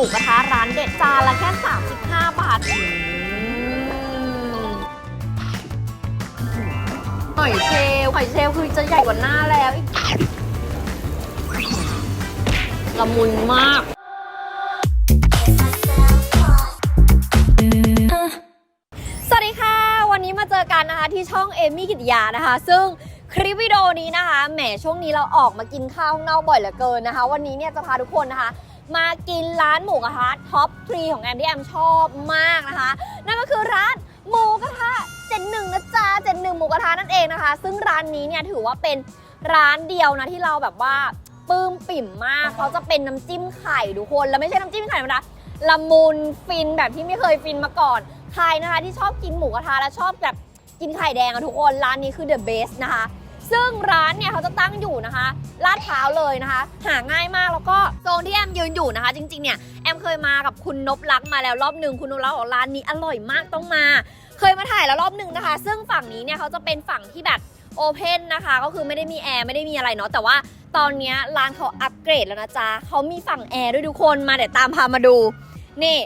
หมูกระทะร้านเด็ดจานละแค่ 35 บาทหอยเชลล์หอยเชลล์คือจะใหญ่กว่าหน้าแล้วละมุนมาก สวัสดีค่ะ วันนี้มาเจอกันนะคะที่ช่องเอมี่กิตยานะคะ ซึ่งคลิปวิดีโอนี้นะคะ แหมช่วงนี้เราออกมากินข้าวข้างนอกบ่อยเหลือเกินนะคะ วันนี้เนี่ยจะพาทุกคนนะคะ มากินร้านหมูกระทะท็อปทรีของแอมที่แอมชอบมากนะคะ นั่นก็คือร้านหมูกระทะ71นะจ๊ะ71หนึ่งหมูกระทะนั่นเองนะคะ ซึ่งร้านนี้เนี่ยถือว่าเป็นร้านเดียวนะที่เราแบบว่าปลื้มปิ่มมากเขาจะเป็นน้ำจิ้มไข่ทุกคนแล้วไม่ใช่น้ำจิ้มไข่ธรรมดาละมุนฟินแบบที่ไม่เคยฟินมาก่อนใครนะคะที่ชอบกินหมูกระทะและชอบแบบกินไข่แดงอะทุกคนร้านนี้คือ the best นะคะ ซึ่งร้านเนี่ยเขาจะตั้งอยู่นะคะลาดพร้าวเลยนะคะ หาง่ายมากแล้วก็ โซนที่แอมยืนอยู่นะคะ จริงๆเนี่ยแอมเคยมากับคุณนบลักษ์มาแล้วรอบหนึ่งคุณนบลักษ์บอกร้านนี้อร่อยมากต้องมา เคยมาถ่ายแล้วรอบหนึ่งนะคะ ซึ่งฝั่งนี้เนี่ยเขาจะเป็นฝั่งที่แบบโอเพนนะคะก็คือไม่ได้มีแอร์ไม่ได้มีอะไรเนาะแต่ว่าตอนนี้ร้านเขาอัปเกรดแล้วนะจ๊ะเขามีฝั่งแอร์ด้วยทุกคนมาเดี๋ยวตามพามาดูนี่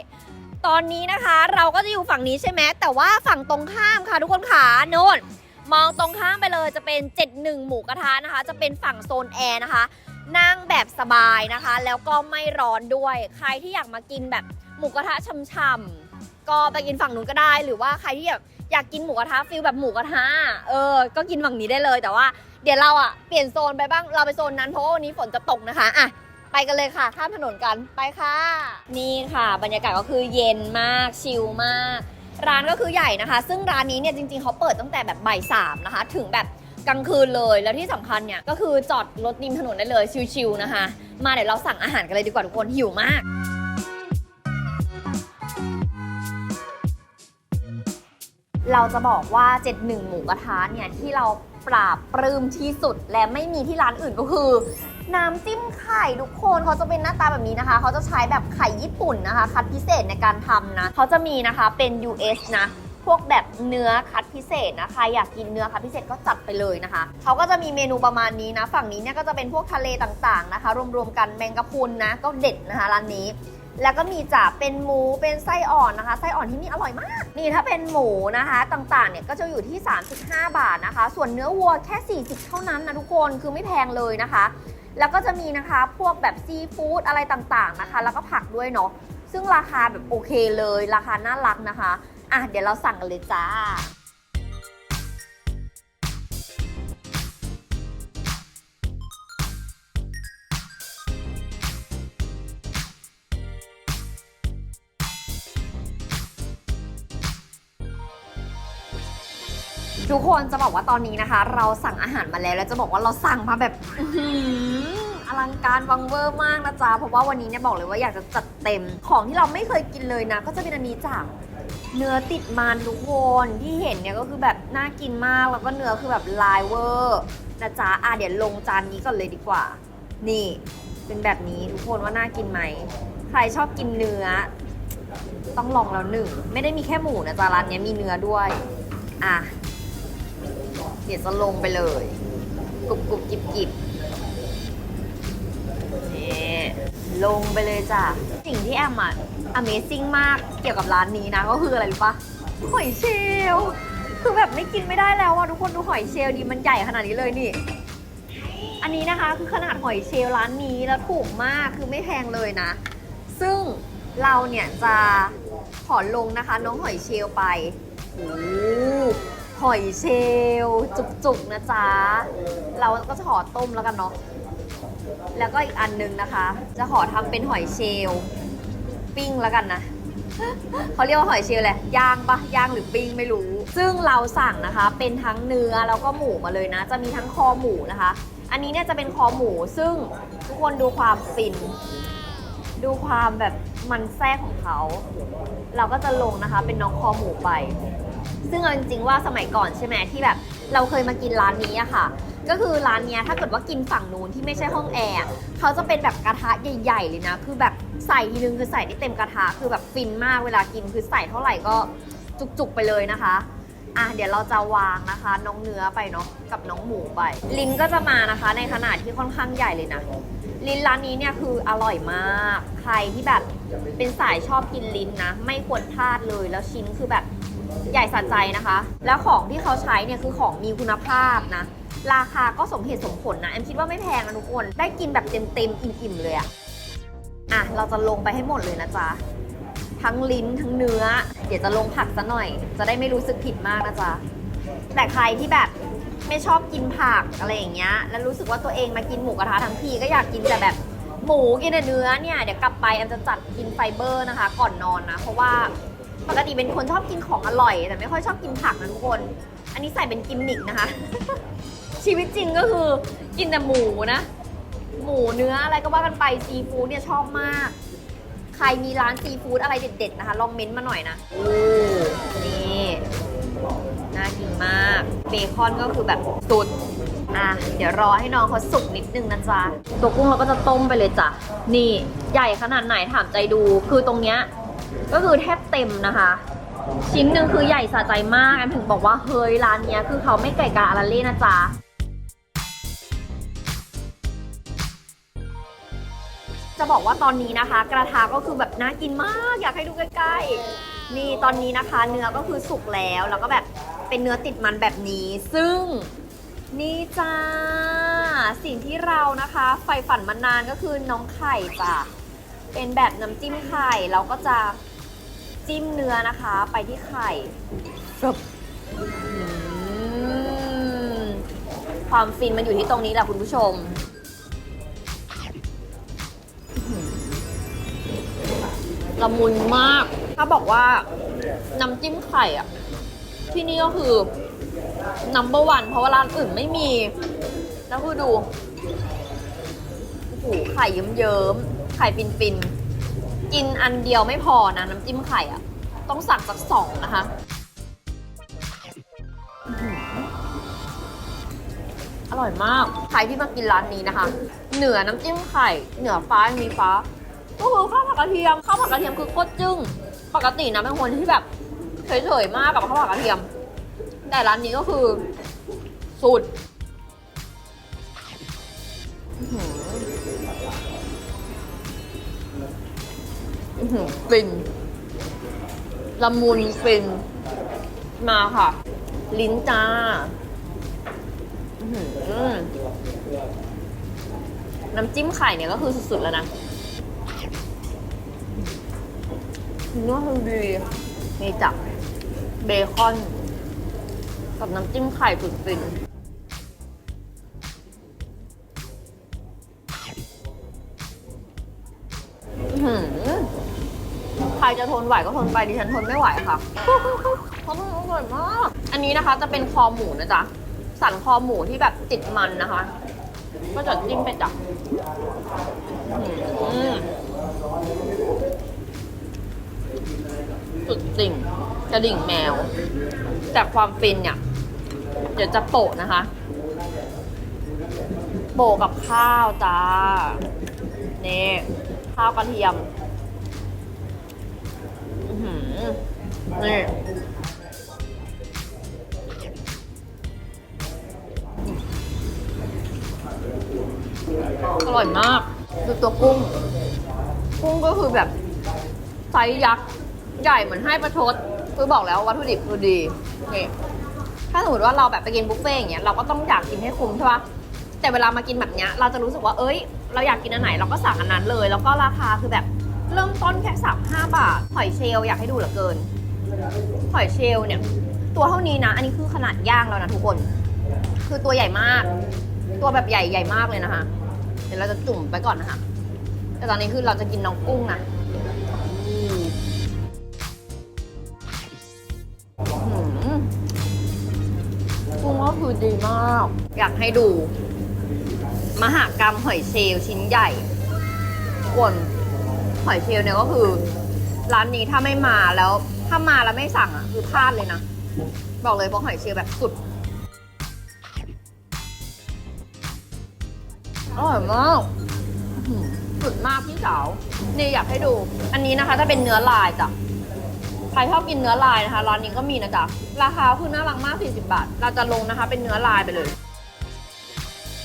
ตอนนี้นะคะเราก็จะอยู่ฝั่งนี้ใช่ไหมแต่ว่าฝั่งตรงข้ามค่ะทุกคนขาโน่นมองตรงข้ามไปเลยจะเป็น 71 หมูกระทะนะคะ จะเป็นฝั่งโซนแอร์นะคะ นั่งแบบสบายนะคะ แล้วก็ไม่ร้อนด้วย ใครที่อยากมากินแบบหมูกระทะช่ำๆก็ไปกินฝั่งนู้นก็ได้ หรือว่าใครที่อยากอยากกินหมูกระทะฟิลแบบหมูกระทะเออ ก็กินฝั่งนี้ได้เลยแต่ว่า เดี๋ยวเราอะเปลี่ยนโซนไปบ้างเราไปโซนนั้นเพราะว่าวันนี้ฝนจะตกนะคะอะไปกันเลยค่ะ ข้ามถนนกันไปค่ะ นี่ค่ะ บรรยากาศก็คือเย็นมากชิลมาก ร้านก็คือใหญ่นะคะ ซึ่งร้านนี้เนี่ยจริงๆเขาเปิดตั้งแต่แบบบ่ายสามนะคะ ถึงแบบ กลางคืนเลยแล้วที่สำคัญเนี่ยก็คือจอดรถริมถนนได้เลยชิลๆนะคะ มาเดี๋ยวเราสั่งอาหารกันเลยดีกว่าทุกคนหิวมากเราจะบอกว่า 71 หมูกระทะเนี่ย ที่เราปราบปลื้มที่สุดและไม่มีที่ร้านอื่นก็คือ น้ำจิ้มไข่ทุกคนเขาจะเป็นหน้าตาแบบนี้นะคะ เขาจะใช้แบบไข่ญี่ปุ่นนะคะ คัดพิเศษในการทำนะ เขาจะมีนะคะเป็น US นะ พวกแบบเนื้อคัดพิเศษนะคะ อยากกินเนื้อคัดพิเศษก็จัดไปเลยนะคะเขาก็จะมีเมนูประมาณนี้นะ ฝั่งนี้เนี่ยก็จะเป็นพวกทะเลต่างๆนะคะ รวมๆกันแมงกะพรุนนะก็เด็ดนะคะร้านนี้แล้วก็มีจ่าเป็นหมูเป็นไส้อ่อนนะคะไส้อ่อนที่นี่อร่อยมาก นี่ถ้าเป็นหมูนะคะต่างๆเนี่ยก็จะอยู่ที่ 35 บาทนะคะ ส่วนเนื้อวัวแค่ 40 เท่านั้นนะทุกคนคือไม่แพงเลยนะคะ แล้วก็จะมีนะคะพวกแบบซีฟู้ดอะไรต่างๆนะคะ แล้วก็ผักด้วยเนาะซึ่งราคาแบบโอเคเลยราคาน่ารักนะคะ อะเดี๋ยวเราสั่งกันเลยจ้า ทุกคนจะบอกว่าตอนนี้นะคะ เราสั่งอาหารมาแล้วแล้วจะบอกว่าเราสั่งมาแบบ อื้อหืออลังการวังเวอร์มากนะจ๊ะเพราะว่าวันนี้เนี่ยบอกเลยว่าอยากจะจัดเต็มของที่เราไม่เคยกินเลยนะ ก็จะเป็นอันนี้จ้ะ เนื้อติดมันทุกคนที่เห็นเนี่ยก็คือแบบน่ากินมากแล้วก็เนื้อคือแบบลายเวอร์นะจ๊ะอะเดี๋ยวลงจานนี้ก่อนเลยดีกว่า นี่เป็นแบบนี้ทุกคนว่าน่ากินไหม ใครชอบกินเนื้อ ต้องลองแล้วหนึ่ง ไม่ได้มีแค่หมูนะจ๊ะร้านนี้มีเนื้อด้วย อะ เดี๋ยวจะลงไปเลยกรุบกรุบกิบกิบ ลงไปเลยจ้ะ สิ่งที่แอมอะ Amazing มากเกี่ยวกับร้านนี้นะ ก็คืออะไรรู้ปะหอยเชลล์คือแบบไม่กินไม่ได้แล้วอะทุกคนดูหอยเชลล์ดีมันใหญ่ขนาดนี้เลยนี่ อันนี้นะคะคือขนาดหอยเชลล์ร้านนี้แล้วถูกมากคือไม่แพงเลยนะ ซึ่งเราเนี่ยจะขอลงนะคะน้องหอยเชลล์ไปโอ้หอยเชลล์จุกๆนะจ๊ะ เราก็จะขอต้มแล้วกันเนาะ แล้วก็อีกอันนึงนะคะ จะขอทำเป็นหอยเชลล์ปิ้งแล้วกันนะเขาเรียกว่าหอยเชลล์แหละย่างปะย่างหรือปิ้งไม่รู้ ซึ่งเราสั่งนะคะ เป็นทั้งเนื้อแล้วก็หมูมาเลยนะ จะมีทั้งคอหมูนะคะ อันนี้เนี่ยจะเป็นคอหมูซึ่งทุกคนดูความฟิน ดูความแบบมันแทรกของเขา เราก็จะลงนะคะ เป็นน้องคอหมูไป ซึ่งเอาจริงๆว่าสมัยก่อนใช่ไหมที่แบบ เราเคยมากินร้านนี้อะค่ะ ก็คือร้านเนี้ยถ้าเกิดว่ากินฝั่งนู้นที่ไม่ใช่ห้องแอร์อะเขาจะเป็นแบบกระทะใหญ่ ๆ เลยนะ คือแบบใส่ทีนึงคือใส่ได้เต็มกระทะคือแบบฟินมากเวลากินคือใส่เท่าไหร่ก็จุกๆไปเลยนะคะ อะเดี๋ยวเราจะวางนะคะ น้องเนื้อไปเนาะกับน้องหมูไป ลิ้นก็จะมานะคะ ในขนาดที่ค่อนข้างใหญ่เลยนะ ลิ้นร้านนี้เนี่ยคืออร่อยมาก ใครที่แบบเป็นสายชอบกินลิ้นนะ ไม่ควรพลาดเลยแล้วชิ้นคือแบบใหญ่สะใจนะคะ แล้วของที่เขาใช้เนี่ยคือของมีคุณภาพนะ ราคาก็สมเหตุสมผลนะแอมคิดว่าไม่แพงนะทุกคน ได้กินแบบเต็มๆอิ่มๆเลยอะอะเราจะลงไปให้หมดเลยนะจ๊ะทั้งลิ้นทั้งเนื้อ เดี๋ยวจะลงผักซะหน่อย จะได้ไม่รู้สึกผิดมากนะจ๊ะแต่ใครที่แบบไม่ชอบกินผักอะไรอย่างเงี้ย แล้วรู้สึกว่าตัวเองมากินหมูกระทะทั้งทีก็อยากกินแต่แบบหมูกินแต่เนื้อเนี่ยเดี๋ยวกลับไปแอมจะจัดกินไฟเบอร์นะคะ ก่อนนอนนะ เพราะว่าปกติเป็นคนชอบกินของอร่อย แต่ไม่ค่อยชอบกินผักนะทุกคน อันนี้ใส่เป็นกิมมิกนะคะ ชีวิตจริงก็คือกินแต่หมูนะ หมูเนื้ออะไรก็ว่ากันไปซีฟู้ดเนี่ยชอบมาก ใครมีร้านซีฟู้ดอะไรเด็ดๆนะคะ ลองเม้นต์มาหน่อยนะนี่น่ากินมากเบคอนก็คือแบบสุดอะเดี๋ยวรอให้น้องเขาสุกนิดนึงนะจ๊ะ ตัวกุ้งเราก็จะต้มไปเลยจ้ะ นี่ใหญ่ขนาดไหนถามใจดู คือตรงเนี้ยก็คือแทบเต็มนะคะ ชิ้นหนึ่งคือใหญ่สะใจมากแอมถึงบอกว่าเฮ้ยร้านเนี้ยคือเขาไม่ไก่กาอาราเล่นะจ๊ะ จะบอกว่าตอนนี้นะคะ กระทะก็คือแบบน่ากินมาก อยากให้ดูใกล้ๆ นี่ตอนนี้นะคะ เนื้อก็คือสุกแล้ว แล้วก็แบบเป็นเนื้อติดมันแบบนี้ ซึ่งนี่จ้า สิ่งที่เรานะคะใฝ่ฝันมานานก็คือน้องไข่จ้ะเป็นแบบน้ำจิ้มไข่เราก็จะจิ้มเนื้อนะคะ ไปที่ไข่ฟึบความฟินมันอยู่ที่ตรงนี้แหละคุณผู้ชม ละมุนมาก ถ้าบอกว่าน้ำจิ้มไข่อะที่นี่ก็คือ number one เพราะว่าร้านอื่นไม่มี แล้วคือดูโอ้โหไข่เยิ้มๆ ไข่ฟินๆ กินอันเดียวไม่พอนะน้ำจิ้มไข่อะต้องสั่งสักสองนะคะอร่อยมาก ใครที่มากินร้านนี้นะคะ เหนือน้ำจิ้มไข่ เหนือฟ้ามีฟ้า ก็คือข้าวผัดกระเทียมข้าวผัดกระเทียมคือโคตรจึ้งปกตินะเป็นคนที่แบบเฉยๆมากกับข้าวผัดกระเทียม แต่ร้านนี้ก็คือสุดอื้อหืออื้อหือฟินละมุนฟินมาค่ะ ลิ้นจ้าน้ำจิ้มไข่เนี่ยก็คือสุดๆแล้วนะ เนื้อคือดีนี่จับเบคอน กับน้ำจิ้มไข่สุดฟินใครจะทนไหวก็ทนไปดิฉันทนไม่ไหวค่ะเพราะมันอร่อยมาก อันนี้นะคะจะเป็นคอหมูนะจ๊ะ สันคอหมูที่แบบติดมันนะคะ ก็จะจิ้มไปจับอื้อหือ สุดติ่งกระดิ่งแมว แต่ความฟินเนี่ย เดี๋ยวจะโปะนะคะ โปะกับข้าวจ้านี่ข้าวกระเทียมอื้อหือนี่อร่อยมาก ดูตัวกุ้ง กุ้งก็คือแบบไซส์ยักษ์ ใหญ่เหมือนให้ประชดคือบอกแล้ววัตถุดิบคือดีนี่ถ้าสมมติว่าเราแบบไปกินบุฟเฟ่ต์อย่างเงี้ยเราก็ต้องอยากกินให้คุ้มใช่ปะแต่เวลามากินแบบเนี้ยเราจะรู้สึกว่าเอ้ย เราอยากกินอันไหนเราก็สั่งอันนั้นเลย แล้วก็ราคาคือแบบเริ่มต้นแค่สามห้าบาทหอยเชลล์อยากให้ดูเหลือเกินหอยเชลล์เนี่ย ตัวเท่านี้นะ อันนี้คือขนาดย่างแล้วนะทุกคน คือตัวใหญ่มาก ตัวแบบใหญ่ใหญ่มากเลยนะคะ เดี๋ยวเราจะจุ่มไปก่อนนะคะแต่ตอนนี้คือเราจะกินน้องกุ้งนะ ก็คือดีมาก อยากให้ดู มหากรรมหอยเชลล์ชิ้นใหญ่ส่วนหอยเชลล์เนี่ยก็คือ ร้านนี้ถ้าไม่มาแล้ว ถ้ามาแล้วไม่สั่งอะคือพลาดเลยนะ บอกเลยเพราะหอยเชลล์แบบสุดอร่อยมากสุดมากพี่สาว นี่อยากให้ดู อันนี้นะคะจะเป็นเนื้อลายจ้ะ ใครชอบกินเนื้อลายนะคะ ร้านนี้ก็มีนะจ๊ะ ราคาคือน่ารักมาก 40 บาท เราจะลงนะคะ เป็นเนื้อลายไปเลย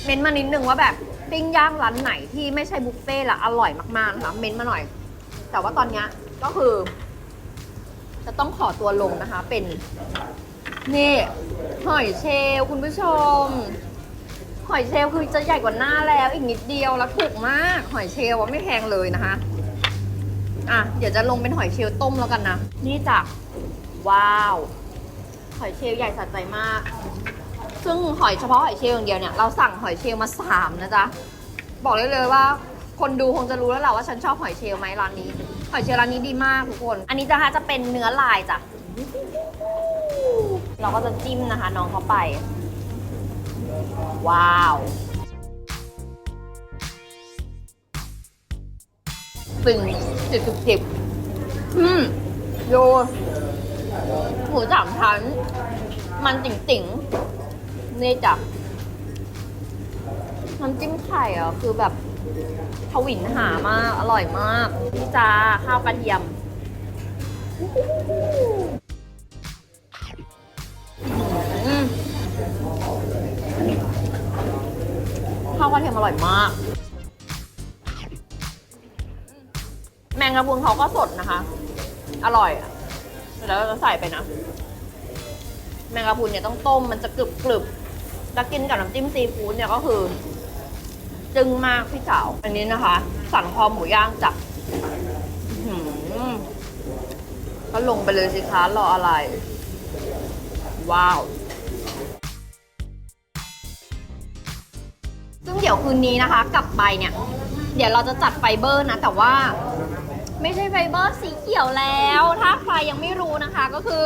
เม้นมานิดนึงว่าแบบปิ้งย่างร้านไหนที่ไม่ใช่บุฟเฟ่ต์ละอร่อยมากๆนะคะเม้นมาหน่อย แต่ว่าตอนนี้ก็คือ จะต้องขอตัวลงนะคะ เป็นนี่หอยเชลลคุณผู้ชม หอยเชลลคือจะใหญ่กว่าหน้าแล้วอีกนิดเดียวแล้วถูกมาก หอยเชลลว่าไม่แพงเลยนะคะ อะ เดี๋ยวจะลงเป็นหอยเชลล์ต้มแล้วกันนะ นี่จ้ะว้าว หอยเชลล์ใหญ่สะใจมาก ซึ่งหอยเฉพาะหอยเชลล์อย่างเดียวเนี่ย เราสั่งหอยเชลล์มาสามนะจ๊ะ บอกเลยเลยว่า คนดูคงจะรู้แล้วแหละว่าฉันชอบหอยเชลล์ไหมร้านนี้ หอยเชลล์ร้านนี้ดีมากทุกคน อันนี้นะคะจะเป็นเนื้อลายจ้ะ เราก็จะจิ้มนะคะน้องเข้าไป ว้าว ฟินสิบสิบสิบอืมโยหมูสามชั้น มันติ่งติ่งๆนี่จ้ะน้ำจิ้มไข่อะคือแบบทวินหามาก อร่อยมากนี่จ้าข้าวกระเทียมอืมข้าวกระเทียมอร่อยมาก งกะพุนเขาก็สดนะคะ อร่อยอะแล้วเราใส่ไปนะ แมงกะพรุนเนี่ยต้องต้มมันจะกรึบกรึบๆแล้วกินกับน้ำจิ้มซีฟู้ดเนี่ยก็คือ จึงมากพี่สาว อันนี้นะคะ สันคอหมูย่างจับอื้อหือก็ลงไปเลยสิคะรออะไร ว้าว ซึ่งเดี๋ยวคืนนี้นะคะ กลับไปเนี่ย เดี๋ยวเราจะจัดไฟเบอร์นะ แต่ว่า ไม่ใช่ไฟเบอร์สีเขียวแล้ว ถ้าใครยังไม่รู้นะคะก็คือ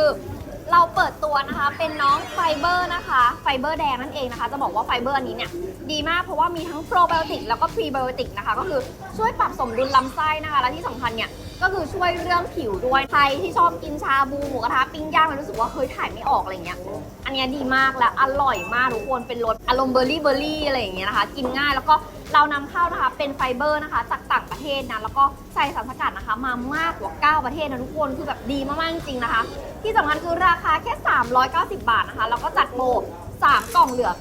เราเปิดตัวนะคะเป็นน้องไฟเบอร์นะคะไฟเบอร์แดงนั่นเองนะคะ จะบอกว่าไฟเบอร์อันนี้เนี่ยดีมากเพราะว่ามีทั้งโปรไบโอติกแล้วก็พรีไบโอติกนะคะ ก็คือช่วยปรับสมดุลลำไส้นะคะ และที่สำคัญเนี่ย ก็คือช่วยเรื่องผิวด้วยใครที่ชอบกินชาบูหมูกระทะปิ้งย่างแล้วรู้สึกว่าเฮ้ยถ่ายไม่ออกอะไรเงี้ย อันเนี้ยดีมากและอร่อยมากทุกคนเป็นรสอารมณ์เบอร์รี่เบอร์รี่อะไรอย่างเงี้ยนะคะ กินง่ายแล้วก็เรานำเข้านะคะเป็นไฟเบอร์นะคะ จากต่างประเทศนะแล้วก็ใส่สารสกัดนะคะ มามากกว่า 9 ประเทศนะทุกคนคือแบบดีมากๆจริงๆนะคะ ที่สำคัญคือราคาแค่ 390 บาทนะคะแล้วก็จัดโปร3กล่องเหลือ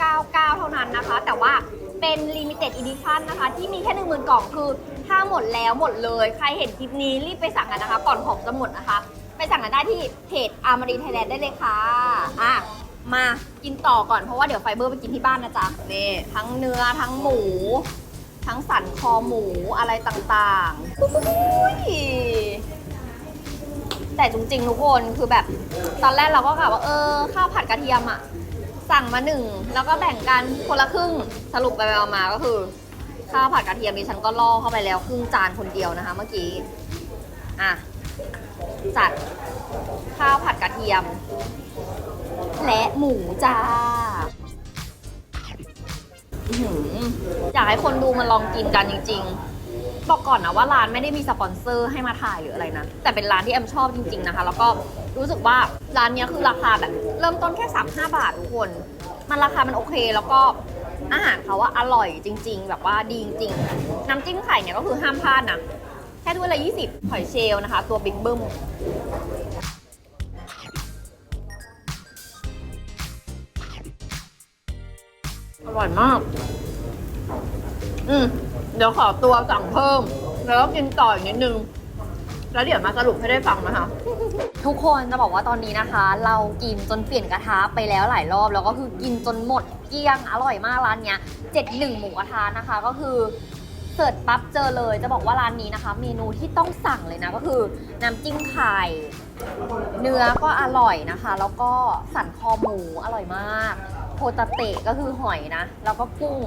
999 เท่านั้นนะคะ แต่ว่า เป็น limited edition นะคะ ที่มีแค่ 10,000 กล่องคือถ้าหมดแล้วหมดเลย ใครเห็นคลิปนี้รีบไปสั่งกันนะคะ ก่อนของจะหมดนะคะ ไปสั่งกันได้ที่เพจอามารีไทยแลนด์ได้เลยค่ะอะ มากินต่อก่อนเพราะว่าเดี๋ยวไฟเบอร์ไปกินที่บ้านนะจ๊ะนี่ทั้งเนื้อทั้งหมู ทั้งสันคอหมูอะไรต่างๆอุ้ยแต่จริงๆทุกคนคือแบบตอนแรกเราก็กะว่าเออข้าวผัดกระเทียมอะ สั่งมาหนึ่งแล้วก็แบ่งกันคนละครึ่งสรุปไปๆมาก็คือ ข้าวผัดกระเทียมดิฉันก็ล่อเข้าไปแล้วครึ่งจานคนเดียวนะคะ เมื่อกี้อะจัดข้าวผัดกระเทียม และหมูจ้าอยากให้คนดูมาลองกินกันจริง ๆ บอกก่อนนะว่าร้านไม่ได้มีสปอนเซอร์ให้มาถ่ายหรืออะไรนะ แต่เป็นร้านที่แอมชอบจริง ๆนะคะ แล้วก็รู้สึกว่าร้านนี้คือราคาแบบ เริ่มต้นแค่ 35 บาททุกคน มันราคามันโอเคแล้วก็อาหารเขาว่าอร่อยจริง ๆ แบบว่าดีจริงๆ น้ำจิ้มไข่เนี่ยก็คือห้ามพลาดนะ แค่ถ้วยละ 20 หอยเชลล์นะคะ ตัวบิ๊กบึ้มอร่อยมาก อืม เดี๋ยวขอตัวสั่งเพิ่ม แล้วก็กินต่ออีกนิดนึง แล้วเดี๋ยวมาสรุปให้ได้ฟังนะคะ ทุกคนจะบอกว่าตอนนี้นะคะ เรากินจนเปลี่ยนกระทะไปแล้วหลายรอบ แล้วก็คือกินจนหมดเกลี้ยงอร่อยมากร้านเนี้ยเจ็ดหนึ่งหมูกระทะนะคะ ก็คือเสิร์ชปั๊บเจอเลยจะบอกว่าร้านนี้นะคะ เมนูที่ต้องสั่งเลยนะก็คือน้ำจิ้มไข่เนื้อก็อร่อยนะคะ แล้วก็สันคอหมูอร่อยมากโคตาเตะก็คือหอยนะ แล้วก็กุ้ง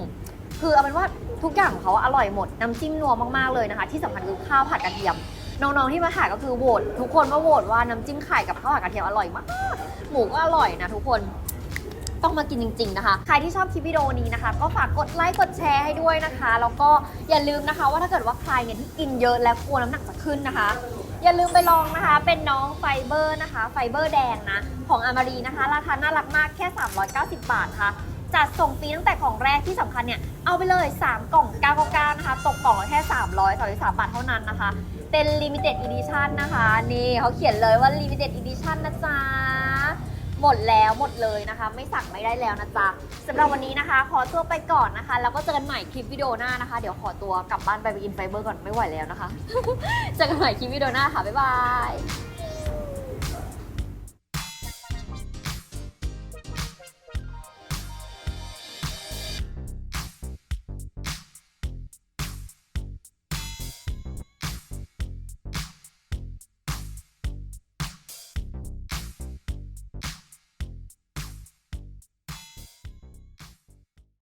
คือเอาเป็นว่าทุกอย่างของเขาอร่อยหมด น้ำจิ้มนัวมากๆเลยนะคะ ที่สำคัญคือข้าวผัดกระเทียม น้องๆที่มาถ่ายก็คือโหวตทุกคนก็โหวตว่าน้ำจิ้มไข่กับข้าวผัดกระเทียมอร่อยมาก หมูก็อร่อยนะทุกคนต้องมากินจริง ๆ นะคะ ใครที่ชอบคลิปวิดีโอนี้นะคะ ก็ฝากกดไลค์กดแชร์ให้ด้วยนะคะ แล้วก็อย่าลืมนะคะ ว่าถ้าเกิดว่าใครเนี่ยที่กินเยอะแล้วกลัวน้ำหนักจะขึ้นนะคะ อย่าลืมไปลองนะคะ เป็นน้องไฟเบอร์นะคะ ไฟเบอร์แดงนะ ของอามารีนะคะ ราคาน่ารักมากแค่ 390 บาทค่ะจัดส่งฟรีตั้งแต่ของแรกที่สำคัญเนี่ย เอาไปเลย 3 กล่อง 999 นะคะ ตกกล่องแค่ 333 บาทเท่านั้นนะคะ เป็น limited edition นะคะ นี่เขาเขียนเลยว่า limited edition นะจ๊ะ หมดแล้วหมดเลยนะคะ ไม่สั่งไม่ได้แล้วนะจ๊ะสำหรับวันนี้นะคะ ขอตัวไปก่อนนะคะ แล้วก็เจอกันใหม่คลิปวิดีโอหน้านะคะ เดี๋ยวขอตัวกลับบ้านไปไปกินไฟเบอร์ก่อนไม่ไหวแล้วนะคะ เจอกันใหม่คลิปวิดีโอหน้าค่ะ บ๊ายบาย